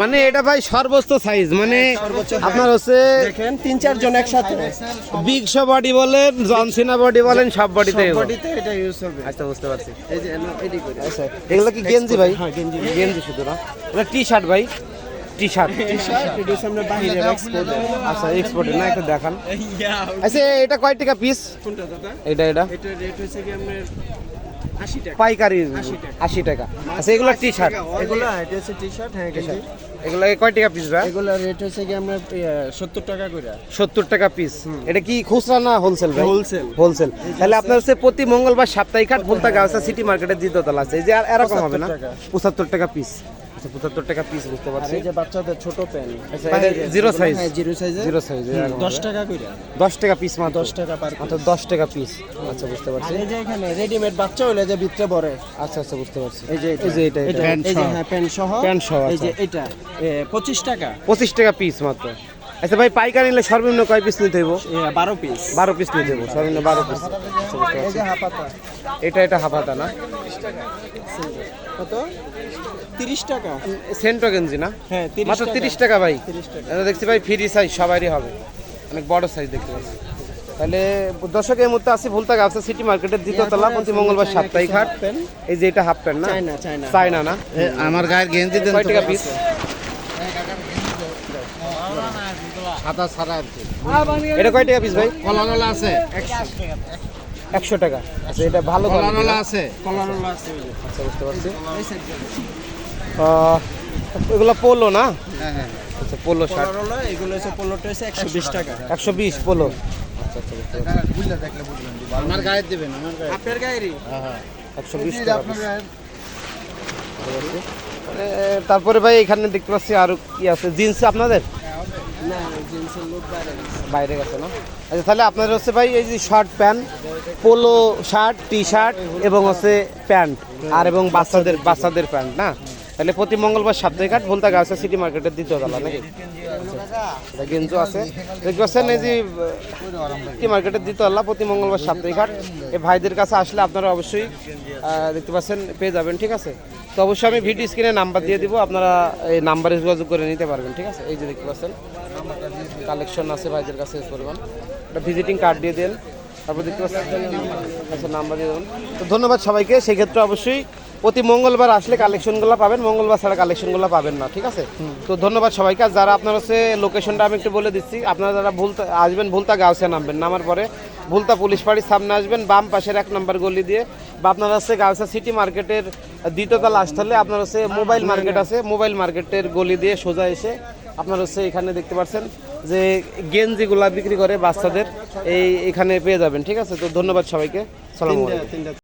মানে এটা ভাই সর্বোচ্চ সাইজ মানে আপনার হচ্ছে দেখেন তিন চার জন একসাথে। বিগ শো বডি বলেন জনসিনা বডি বলেন সব বডিতে বডিতে এটা ইউজ হবে। আচ্ছা বুঝতে পারছি। এই যে এডি করে আচ্ছা এগুলো কি গেঞ্জি ভাই? হ্যাঁ, গেঞ্জি। গেঞ্জি শুধু না। এটা টি শার্ট ভাই টি শার্ট টি-শার্ট এটা সামনে বাইরে এক্সপোর্ট আচ্ছা এক্সপোর্টের না একটু দেখান। আচ্ছা এটা কয় টাকা পিস কোনটা দাদা? এটা এটা। এটা রেট হচ্ছে কি আপনার 80 টাকা পাইকারি আশি টাকা। আচ্ছা এগুলো টি শার্ট এগুলো এটা হচ্ছে টি-শার্ট হ্যাঁ গেঞ্জি এগুলো কয় টাকা পিস ভাই এগুলো রেট হচ্ছে কি আমরা 70 টাকা করে। সত্তর টাকা পিস এটা কি খুচরা না হোলসেল ভাই? হোলসেল হোলসেল তাহলে আপনার হচ্ছে প্রতি মঙ্গলবার সাপ্তাহিক হাট ভুলতা গাছ সিটি মার্কেটের দ্বিতীয়তলা আছে। এই যে আর এরকম হবে না? পঁচাত্তর টাকা পিস আচ্ছা পঁচাত্তর টাকা পিস বুঝতে পারছি। এই যে বাচ্চাদের ছোট প্যান আচ্ছা, এটা জিরো সাইজ হ্যাঁ জিরো সাইজ জিরো সাইজ 10 টাকা কইরা। দশ টাকা পিস মাত্র। 10 টাকা পার মাত্র দশ টাকা পিস আচ্ছা বুঝতে পারছি। এই যে এখানে রেডিমেড বাচ্চা হইলে যে ভিতরে ভরে আচ্ছা আচ্ছা বুঝতে পারছি। এই যে এই যে এটা এই যে হ্যাঁ প্যান্ট সহ। প্যান্ট সহ, এই যে আচ্ছা। এটা এ, 25 টাকা। পঁচিশ টাকা পিস মাত্র। আচ্ছা ভাই পাইকারি নিলে সর্বনিম্ন কয় পিস নিতে হইব? এ, 12 পিস বারো পিস নিতে হইব সর্বনিম্ন বারো পিস এটা এটা হাফাতা না? কত 30 টাকা। সেন্টো গেঞ্জি না? হ্যাঁ মাত্র তিরিশ টাকা ভাই। 30 টাকা। এটা দেখছি ভাই ফ্রি সাইজ সবারই হবে। অনেক বড় সাইজ দেখতে পাচ্ছি। তাহলে দর্শক এই মুহূর্তে আছি ভুলতা গাছটা সিটি মার্কেটের দ্বিতীয় তলা প্রতি মঙ্গলবার সাপ্তাহিক হাট। এই যে এটা হাফ প্যান্ট না? চায়না চায়না চাইনা না? আমার গায়ের গেঞ্জি দেন কয় টাকা পিস সাদা সাদা আর কি। এটা কয় টাকা পিস ভাই? কলারলা আছে। একশো টাকা। আচ্ছা এটা ভালো না? আছে। আছে। আচ্ছা বুঝতে পারছি। এগুলো পোলো না? হ্যাঁ হ্যাঁ। আচ্ছা পোলো শার্ট এগুলো হচ্ছে পোলোটা হচ্ছে 120 টাকা। একশো বিশ পোলো। আচ্ছা আচ্ছা বুঝতে পারছি। বুঝলে দেখলে বুঝলেন আমার গায়ে দেবেন আমার গায়ে। আপনার গায়েরই? হ্যাঁ হ্যাঁ। একশো বিশ টাকা মানে, তারপরে ভাই এখানে দেখতে পাচ্ছি আরও কি আছে? জিন্স আপনাদের? বাইরে গেছে। না? আচ্ছা তাহলে আপনাদের হচ্ছে ভাই এই যে shirt pant polo shirt T shirt এবং হচ্ছে প্যান্ট আর এবং বাচ্চাদের বাচ্চাদের প্যান্ট না? তাহলে প্রতি মঙ্গলবার সাপ্তাহিক হাট ভুলতা গাছা সিটি মার্কেটের দ্বিতীয় তলা নাকি? আচ্ছা, গেঞ্জু আছে। দেখতে পাচ্ছেন এই যে সিটি মার্কেটের দ্বিতীয় তলা প্রতি মঙ্গলবার সাপ্তাহিক হাট। এই ভাইদের কাছে আসলে আপনারা অবশ্যই দেখতে পাচ্ছেন পেয়ে যাবেন ঠিক আছে? তো অবশ্যই আমি ভিডিও স্ক্রিনে নাম্বার দিয়ে দিব আপনারা এই নাম্বারে যোগাযোগ করে নিতে পারবেন ঠিক আছে? এই যে দেখতে পাচ্ছেন কালেকশন আছে ভাইদের কাছে এই পরিমাণ একটা ভিজিটিং কার্ড দিয়ে দেন। তারপর দেখতে পাচ্ছেন আচ্ছা নাম্বার দিয়ে দেবেন তো ধন্যবাদ সবাইকে। সেক্ষেত্রে অবশ্যই প্রতি মঙ্গলবার আসলে কালেকশনগুলো পাবেন। মঙ্গলবার ছাড়া কালেকশনগুলো পাবেন না ঠিক আছে? তো ধন্যবাদ সবাইকে। আর যারা আপনার হচ্ছে লোকেশনটা আমি একটু বলে দিচ্ছি আপনারা যারা ভুলতা আসবেন ভুলতা গাউসে নামবেন। নামার পরে ভুলতা পুলিশ বাড়ির সামনে আসবেন বাম পাশের এক নম্বর গলি দিয়ে। বা আপনারা হচ্ছে গাউসা সিটি মার্কেটের দ্বিতীয়তলা আসতে হলে আপনার হচ্ছে মোবাইল মার্কেট আছে। মোবাইল মার্কেটের গলি দিয়ে সোজা এসে আপনার হচ্ছে এখানে দেখতে পাচ্ছেন যে গেঞ্জিগুলা বিক্রি করে বাচ্চাদের এই এখানে পেয়ে যাবেন ঠিক আছে? তো ধন্যবাদ সবাইকে। সালাম